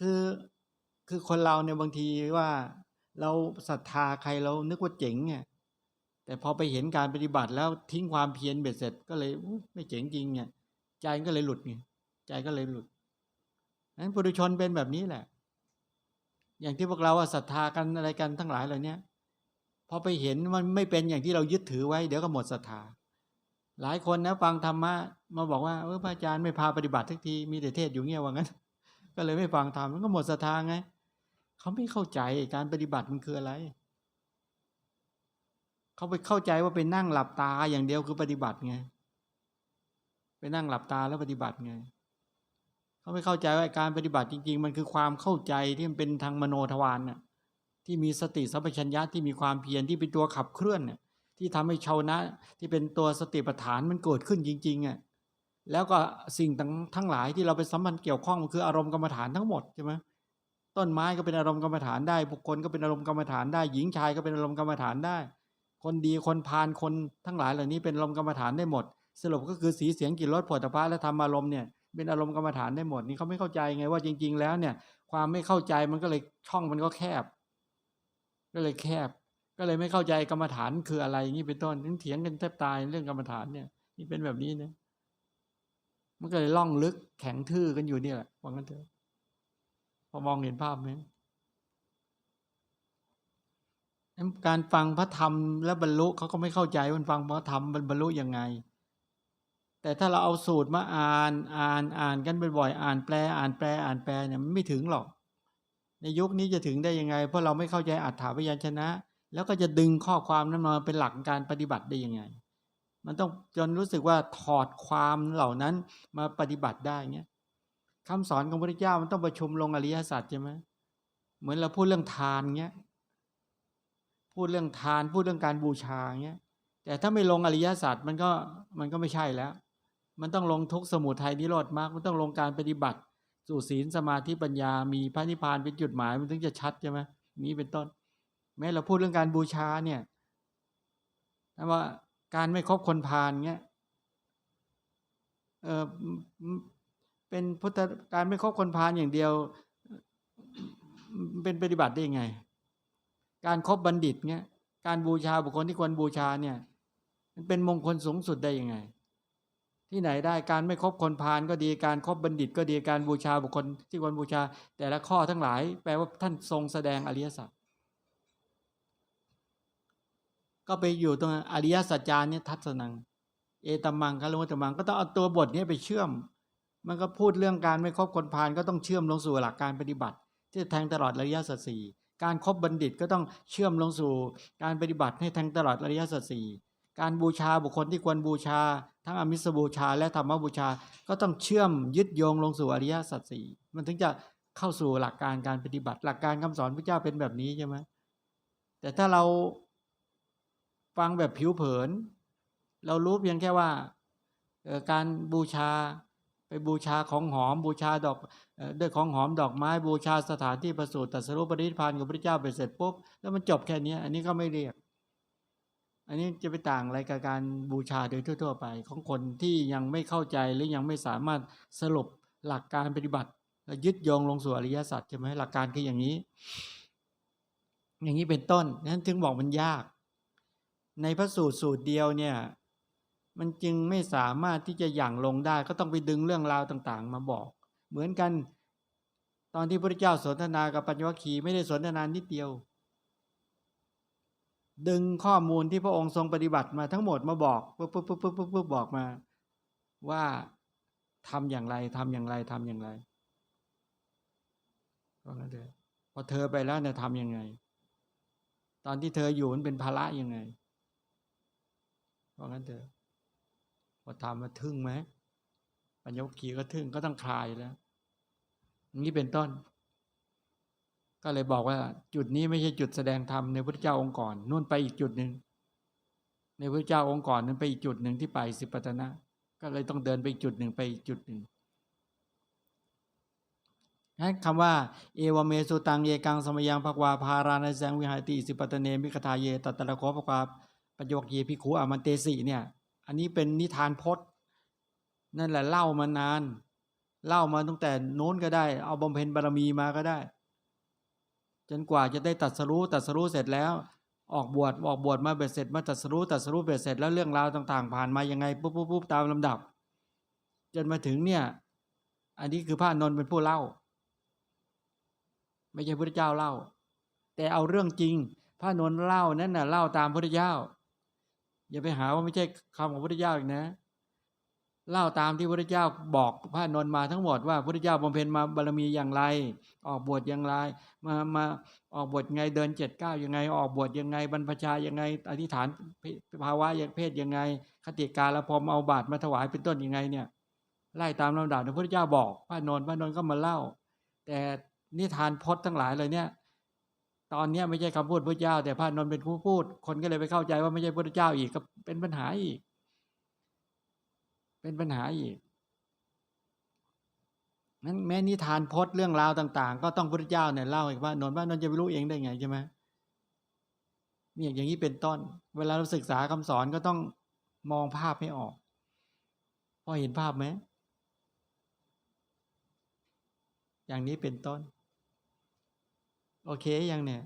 คือคือคนเราเนี่ยบางทีว่าเราศรัทธาใครเรานึกว่าเจ๋งไงแต่พอไปเห็นการปฏิบัติแล้วทิ้งความเพียรเบ็ดเสร็จ ก็เลยไม่เจ๋งจริงเนี่ยใจก็เลยหลุดไงใจก็เลยหลุดนั้นปุถุชนเป็นแบบนี้แหละ อย่างที่พวกเราศรัทธากันอะไรกันทั้งหลายเหล่านี้พอไปเห็นมันไม่เป็นอย่างที่เรายึดถือไว้ เดี๋ยวก็หมดศรัทธา หลายคนนะฟังธรรมะมาบอกว่าเออพระอาจารย์ไม่พาปฏิบัติทักทีมีแต่เทศอยู่เงี้ยว่างั้น ก็เลยไม่ฟังธรรมมันก็หมดศรัทธาไงเขาไม่เข้าใจการปฏิบัติมันคืออะไร เขาไปเข้าใจว่าเป็นนั่งหลับตาอย่างเดียวคือปฏิบัติไงไปนั่งหลับตาแล้วปฏิบัติไงเขาไม่เข้าใจว่าการปฏิบัติจริง ๆ มันคือความเข้าใจที่มันเป็นทางมโนทวารน่ะที่มีสติสัมปชัญญะที่มีความเพียรที่เป็นตัวขับเคลื่อนเนี่ยที่ทำให้ชาวนะ ที่เป็นตัวสติปัฏฐานมันเกิดขึ้นจริงๆอะ แล้วก็สิ่งทั้งทั้งหลายที่เราไปสัมพันธ์เกี่ยวข้องมันคืออารมณ์กรรมฐานทั้งหมดใช่ไหมต้นไม้ก็เป็นอารมณ์กรรมฐานได้ บุคคลก็เป็นอารมณ์กรรมฐานได้ หญิงชายก็เป็นอารมณ์กรรมฐานได้ คนดีคนพาลคนทั้งหลายเหล่านี้เป็นอารมณ์กรรมฐานได้หมด สรุปก็คือสีเสียงกลิ่นรสผลิตภัณฑ์และธรรมอารมณ์เนี่ยเป็นอารมณ์กรรมฐานได้หมดนี่เขาไม่เข้าใจไงว่าจริง ๆ แล้วเนี่ยความไม่เข้าใจมันก็เลยช่องมันก็แคบ ก็เลยแคบ ก็เลยไม่เข้าใจกรรมฐานคืออะไรอย่างนี้เป็นต้นถึงเถียงกันแทบตายเรื่องกรรมฐานเนี่ยนี่เป็นแบบนี้นะ มันก็เลยล่องลึกแข็งทื่อกันอยู่นี่แหละว่างั้นเถอะพอมองเห็นภาพไหมการฟังพระธรรมแล้วบรรลุเขาก็ไม่เข้าใจมันฟังพระธรรมบรรลุยังไง แต่ถ้าเราเอาสูตรมาอ่านอ่านอ่านกันบ่อยๆอ่านแปล อ่านแปลอ่านแปลเนี่ยมันไม่ถึงหรอก ในยุคนี้จะถึงได้ยังไง เพราะเราไม่เข้าใจอัฏฐาพยัญชนะ แล้วก็จะดึงข้อความนั้นมาเป็นหลักการปฏิบัติได้ยังไง มันต้องจนรู้สึกว่าถอดความเหล่านั้นมาปฏิบัติได้เงี้ยคำสอนของพระพุทธเจ้ามันต้องประชุมลงอริยสัจใช่ไหมเหมือนเราพูดเรื่องทานเงี้ยพูดเรื่องทานพูดเรื่องการบูชาเงี้ยแต่ถ้าไม่ลงอริยสัจมันก็มันก็ไม่ใช่แล้ว มันต้องลงทุกสมุทัยนิโรธมากมันต้องลงการปฏิบัติ สู่ศีลสมาธิปัญญา มีพระนิพพานเป็นจุดหมายมันถึงจะชัดใช่ไหมนี้เป็นต้น แม้เราพูดเรื่องการบูชาเนี่ยถ้าว่า การไม่คบคนพาลเงี้ยเออเป็นพุทธการไม่คบคนพาลอย่างเดียว เป็นปฏิบัติได้ยังไง การครบบัณฑิตเงี้ยการบูชาบุคคลที่ควรบูชาเนี่ย มันเป็นมงคลสูงสุดได้ยังไง ที่ไหนได้การไม่คบคนพาลก็ดีการครบบัณฑิต ก็ดีการบูชาบุคคลที่ควรบูชา แต่ละข้อทั้งหลาย แปลว่าท่านทรงแสดงอริยสัจ ก็ไปอยู่ตรงอริยสัจจานี่ทัศนัง เอตมังคารุตตมัง ก็ต้องเอาตัวบทนี้ไปเชื่อม มันก็พูดเรื่องการไม่คบคนพาลก็ต้องเชื่อมลงสู่หลักการปฏิบัติ ที่แทงตลอดอริยสัจสี่การครบบัณฑิตก็ต้องเชื่อมลงสู่การปฏิบัติให้แทงตลอดอริยสัจสี่การบูชาบุคคลที่ควรบูชา ทั้งอมิสบูชา และธรรมบูชาก็ต้องเชื่อมยึดโยงลงสู่อริยสัจสี่มันถึงจะเข้าสู่หลักการการปฏิบัติ หลักการคำสอนพระเจ้าเป็นแบบนี้ใช่ไหมแต่ถ้าเรา ฟังแบบผิวเผิน เรารู้เพียงแค่ว่าการบูชาไปบูชาของหอมบูชาดอกด้วยของหอมดอกไม้บูชาสถานที่ประสูติตรัสรู้ปริพานกับพระเจ้าไปเสร็จปุ๊บแล้วมันจบแค่นี้อันนี้ก็ไม่เรียก อันนี้จะไปต่างอะไรกับการบูชาโดยทั่ว ๆ ไป ของคนที่ยังไม่เข้าใจหรือยังไม่สามารถสรุปหลักการปฏิบัติและยึดโยงลงสู่อริยสัจใช่ไหมหลักการคืออย่างนี้ อย่างนี้เป็นต้นนั้นถึงบอกมันยาก ในพระสูตรสูตรเดียวเนี่ยมันจึงไม่สามารถที่จะหยั่งลงได้ ก็ต้องไปดึงเรื่องราวต่างๆ มาบอก เหมือนกัน ตอนที่พระเจ้าสนทนากับปัญญวคีไม่ได้สนทนานิดเดียว ดึงข้อมูลที่พระองค์ทรงปฏิบัติมาทั้งหมดมาบอกปุ๊บปุ๊บปุ๊บปุ๊บปุ๊บปุ๊บบอกมา ว่าทำอย่างไรทำอย่างไรทำอย่างไรก็งั้นเถอพอเธอไปแล้วเนี่ยทำยังไง ตอนที่เธออยู่มันเป็นภาระยังไง เพราะงั้นเถอะพอทำมาทึ่งไหมปัญญวคีก็ทึ่งก็ต้องคลายแล้วนี้เป็นต้น ก็เลยบอกว่า จุดนี้ไม่ใช่จุดแสดงธรรมในพระเจ้าองค์ก่อนนู่นไปอีกจุดหนึ่งในพระเจ้าองค์ก่อนนั้นไปอีกจุดหนึ่งที่ไปสิปตนะ ก็เลยต้องเดินไปอีกจุดหนึ่งไปอีกจุดหนึ่งนั้นคำว่าเอวเมสุตังเยกังสมยังภควาพารานาแสงวิหารติสิปตเนมิคทาเยตัตตะโคภควา ปัญญวกเยพิขุอามันเตสีเนี่ย อันนี้เป็นนิทานพจน์ นั่นแหละเล่ามานาน เล่ามาตั้งแต่โน้นก็ได้ เอาบำเพ็ญบารมีมาก็ได้ จนกว่าจะได้ตัดสรู้ตัดสรู้เสร็จแล้ว ออกบวชออกบวชมาเบ็ดเสร็จมาตัดสรู้ตัดสรู้เบ็ดเสร็จแล้วเรื่องราวต่างๆ ผ่านมายังไงปุ๊บปุ๊บปุ๊บตามลำดับ จนมาถึงเนี่ย อันนี้คือพระนนท์เป็นผู้เล่า ไม่ใช่พระเจ้าเล่า แต่เอาเรื่องจริง พระนนท์เล่านั่นน่ะเล่าตามพระเจ้า อย่าไปหาว่าไม่ใช่คำของพระพุทธเจ้าอีกนะ เล่าตามที่พระพุทธเจ้าบอกพระนนท์มาทั้งหมดว่าพระพุทธเจ้าบำเพ็ญมาบารมีอย่างไร ออกบวชอย่างไรมามาออกบวชไงเดินเจ็ดเก้ายังไง ออกบวชยังไง บรรพชายังไง อธิษฐานภาวะยังเพศยังไง คติการละพรมเอาบาตรมาถวายเป็นต้นยังไงเนี่ยไล่ตามลำดับที่พระเจ้าบอกพระนนท์พระนนท์ก็มาเล่า แต่นิทานพจน์ทั้งหลายเลยเนี่ย ตอนนี้ไม่ใช่คำพูดพระเจ้า แต่พระนนท์เป็นผู้พูด คนก็เลยไปเข้าใจว่าไม่ใช่พระเจ้าอีกก็เป็นปัญหาอีก เป็นปัญหาอีกนั้นแม้นิทานพจน์เรื่องราวต่าง ๆ ก็ต้องพระเจ้าเนี่ยเล่าอีกว่านนท์ว่านนท์จะไปรู้เองได้ไงใช่ไหมเนี่ยอย่างนี้เป็นต้น เวลาเราศึกษาคำสอนก็ต้องมองภาพให้ออก พอเห็นภาพไหมอย่างนี้เป็นต้น โอเคยังเนี่ย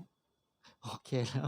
โอเคแล้ว